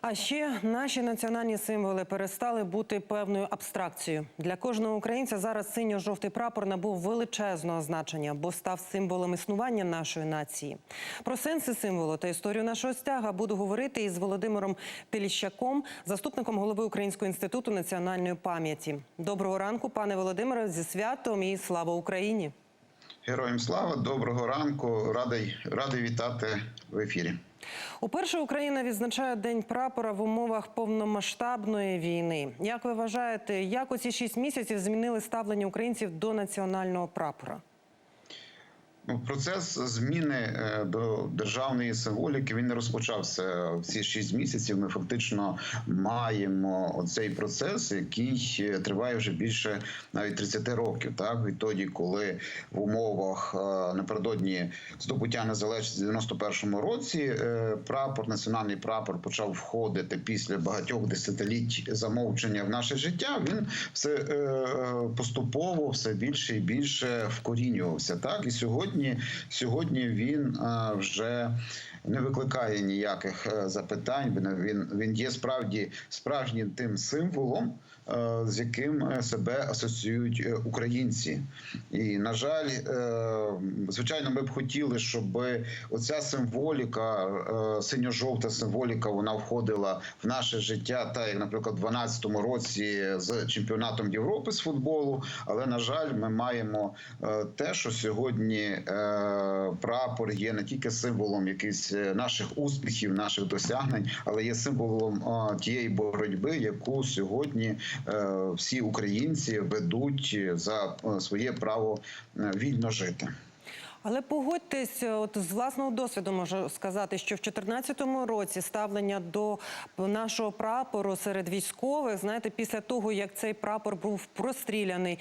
А ще наші національні символи перестали бути певною абстракцією. Для кожного українця зараз синьо-жовтий прапор набув величезного значення, бо став символом існування нашої нації. Про сенси символу та історію нашого стяга буду говорити із Володимиром Пеліщаком, заступником голови Українського інституту національної пам'яті. Доброго ранку, пане Володимире, зі святом і слава Україні. Героям слава, доброго ранку. Радий, радий вітати в ефірі. Уперше Україна відзначає День прапора в умовах повномасштабної війни. Як ви вважаєте, як оці шість місяців змінили ставлення українців до національного прапора? Процес зміни е, до державної символіки він не розпочався в ці шість місяців. Ми фактично маємо оцей процес, який е, триває вже більше навіть 30 років. Так відтоді, коли в умовах е, напередодні здобуття незалежності в 91-му році прапор, національний прапор почав входити після багатьох десятиліть замовчення в наше життя. Він все поступово все більше і більше вкорінювався. Так і сьогодні. Сьогодні він вже не викликає ніяких е, запитань. Він він є справді справжнім тим символом, е, з яким е, себе асоціюють українці. І на жаль, звичайно, ми б хотіли, щоб оця символіка, синьо-жовта символіка, вона входила в наше життя, так як, наприклад, в 2012 році з чемпіонатом Європи з футболу. Але на жаль, ми маємо те, що сьогодні прапор є не тільки символом якихось наших успіхів, наших досягнень, але є символом тієї боротьби, яку сьогодні всі українці ведуть за своє право вільно жити. Але погодьтесь, от з власного досвіду можу сказати, що в 2014 році ставлення до нашого прапору серед військових, знаєте, після того як цей прапор був простріляний,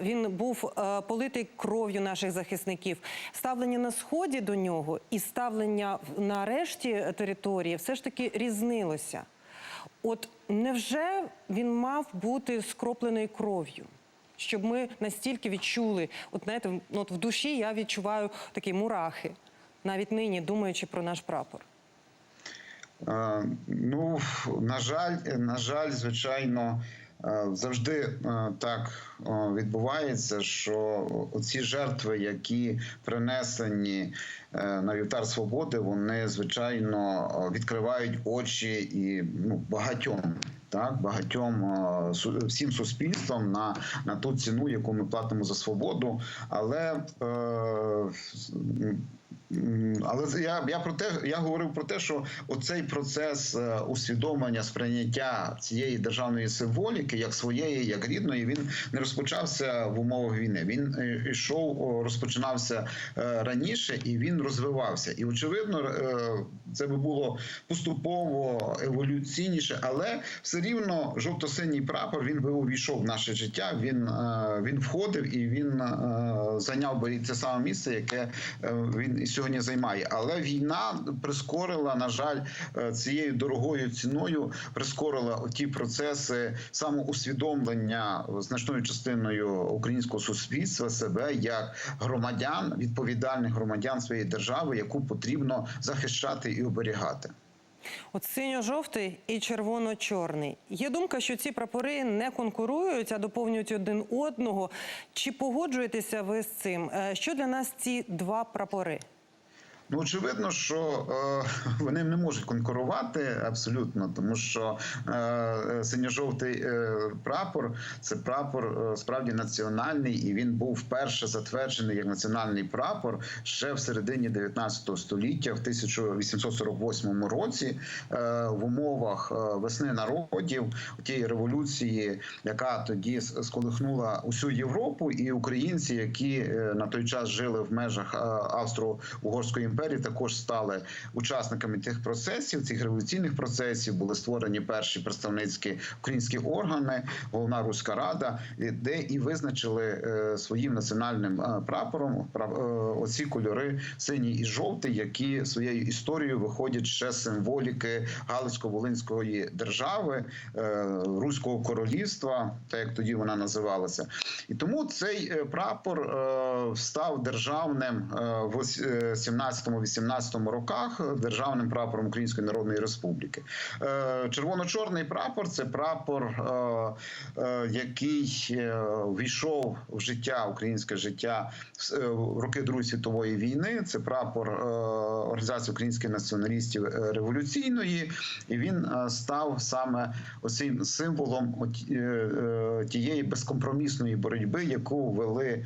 він був политий кров'ю наших захисників. Ставлення на сході до нього і ставлення на решті території все ж таки різнилося. От невже він мав бути скроплений кров'ю? Щоб ми настільки відчули, от знаєте, ну, от в душі я відчуваю такі мурахи, навіть нині думаючи про наш прапор. Е, ну на жаль, на жаль, звичайно, е, завжди е, так відбувається, що ці жертви, які принесені на вівтар свободи, вони звичайно відкривають очі і ну багатьом так багатьом е, всім суспільством на на ту ціну, яку ми платимо за свободу, але е, але я я про те, я говорив про те, що оцей процес е, усвідомлення сприйняття цієї державної символіки, як своєї, як рідної, він не розпочався в умовах війни. Він йшов, розпочинався раніше і він розвивався. І очевидно, це би було поступово еволюційніше, але все рівно жовто-синій прапор він би увійшов в наше життя. Він він входив і він зайняв би це саме місце, яке він сьогодні займає. Але війна прискорила, на жаль, цією дорогою ціною прискорила ті процеси самоусвідомлення значною частиною українського суспільства себе як громадян, відповідальних громадян своєї держави, яку потрібно захищати і оберігати. От синьо-жовтий і червоно-чорний. Є думка, що ці прапори не конкурують, а доповнюють один одного. Чи погоджуєтеся ви з цим? Е, що для нас ці два прапори? Ну, очевидно, що е, вони не можуть конкурувати абсолютно, тому що е, синьо-жовтий е, прапор це прапор е, справді національний, і він був вперше затверджений як національний прапор ще в середині 19 століття, в 1848 році, е, в умовах е, весни народів тієї революції, яка тоді сколихнула усю Європу, і українці, які е, на той час жили в межах е, Австро-Угорської імперії також стали учасниками тих процесів, цих революційних процесів. Були створені перші представницькі українські органи, головна руська рада, де і визначили е, своїм національним е, прапором е, оці кольори синій і жовтий, які своєю історією виходять ще символіки Галицько-Волинської держави, Руського королівства, так як тоді вона називалася, і тому цей прапор став державним в 17 17-18 роках державним прапором Української Народної Республіки. Е, Червоно-чорний прапор це прапор, е, е, який війшов в життя, українське життя в роки Другої світової війни. Це прапор організації українських націоналістів революційної, і він став саме оцим символом тієї безкомпромісної боротьби, яку вели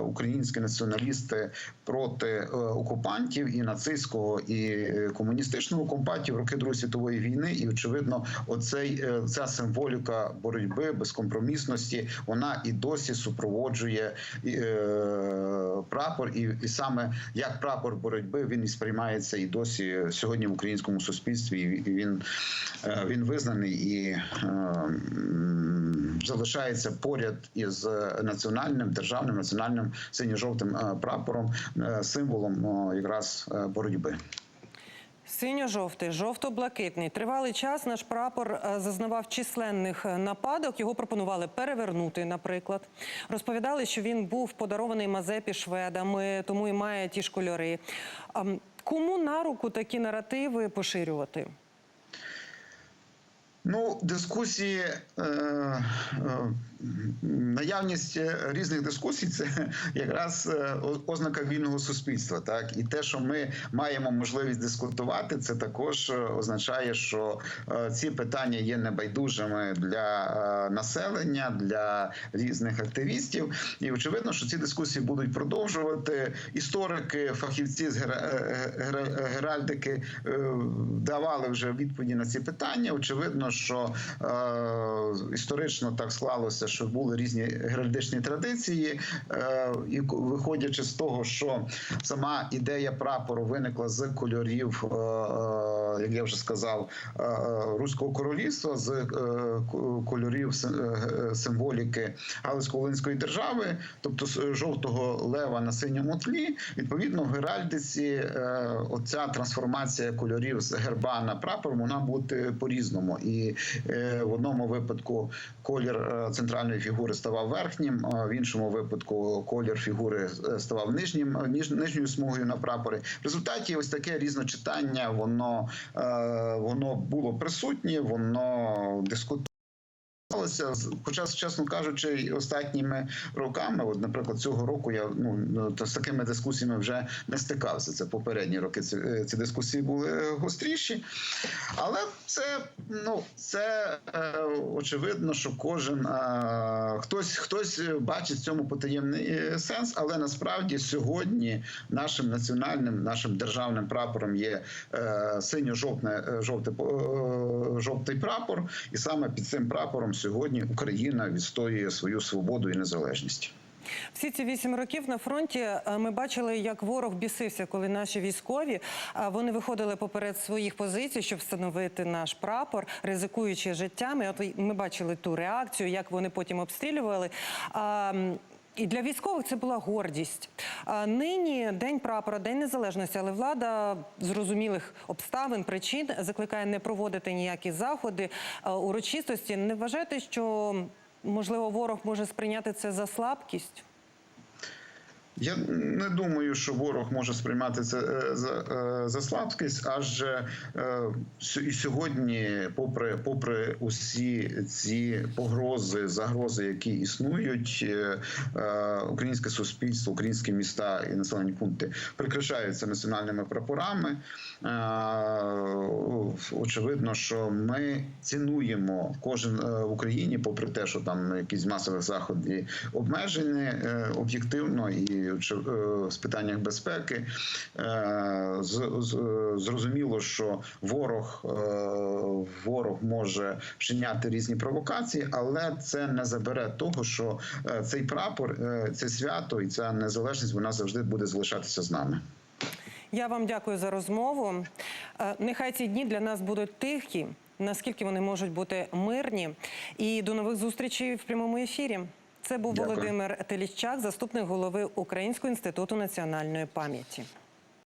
українські націоналісти проти е, окупантів і нацистського і е, комуністичного окупантів в роки Другої світової війни. І очевидно, оцей е, ця символіка боротьби безкомпромісності вона і досі супроводжує е, прапор, і, і саме як прапор боротьби він і сприймається і досі сьогодні в українському суспільстві. І він, він визнаний і е, залишається поряд із національним державним національним синьо-жовтим е, прапором, е, символом е, якраз е, боротьби. Синьо-жовтий, жовто-блакитний. Тривалий час наш прапор е, зазнавав численних е, нападок. Його пропонували перевернути, наприклад. Розповідали, що він був подарований Мазепі шведами, тому і має ті ж кольори. Кому на руку такі наративи поширювати? Ну, дискусії, е, е, наявність е, різних дискусій це якраз е, ознака вільного суспільства. Так і те, що ми маємо можливість дискутувати, це також е, означає, що ці питання є небайдужими для населення, для різних активістів. І очевидно, що ці дискусії будуть продовжувати. Історики, фахівці з гера- геральдики давали вже відповіді на ці питання. Очевидно, що історично так склалося, що були різні геральдичні традиції, е, і виходячи з того, що сама ідея прапору виникла з кольорів, е, е, як я вже сказав, руського королівства, з кольорів символіки Галицько-Волинської держави, тобто з жовтого лева на синьому тлі. Відповідно, в геральдиці оця трансформація кольорів з герба на прапор вона буде по-різному. І е, в одному випадку колір е, центральної фігури ставав верхнім, в іншому випадку колір фігури е, ставав нижнім, е, ніж, нижньою смугою на прапори. В результаті ось таке різночитання, воно, е, воно було присутнє, воно дискутувалося. Хоча, чесно кажучи, останніми роками, от, наприклад, цього року я ну ну, то з такими дискусіями вже не стикався. Це попередні роки. Ці, е, ці дискусії були гостріші, але це ну це е, очевидно, що кожен е, хтось хтось бачить в цьому потаємний е, сенс, але насправді сьогодні нашим національним, нашим державним прапором є е, синьо-жовтне е, жовте жовтий прапор, і саме під цим прапором сьогодні Україна відстоює свою свободу і незалежність. Всі ці вісім років на фронті е, ми бачили, як ворог бісився, коли наші військові вони виходили поперед своїх позицій, щоб встановити наш прапор, ризикуючи життями. От ми бачили ту реакцію, як вони потім обстрілювали. І для військових це була гордість. А нині день прапора, день незалежності, але влада зрозумілих обставин, причин закликає не проводити ніякі заходи урочистості. Не вважаєте, що можливо ворог може сприйняти це за слабкість? Я не думаю, що ворог може сприймати це е, за, е, за слабкість, адже е, і сьогодні, попри попри усі ці погрози, загрози, які існують, українське суспільство, українські міста і населені пункти прикрашаються національними прапорами. Очевидно, що ми цінуємо кожен в Україні, попри те, що там якісь масові заходи обмежені об'єктивно і е, з питаннях безпеки. Е, е, Зрозуміло, що ворог, е, ворог може вчиняти різні провокації, але це не забере того, що е, цей прапор, е, це свято і ця незалежність вона завжди буде залишатися з нами. Я вам дякую за розмову. Е, Нехай ці дні для нас будуть тихі, наскільки вони можуть бути мирні. І до нових зустрічей в прямому ефірі. Це був Дякую. Володимир Теліщак, заступник голови Українського інституту національної пам'яті.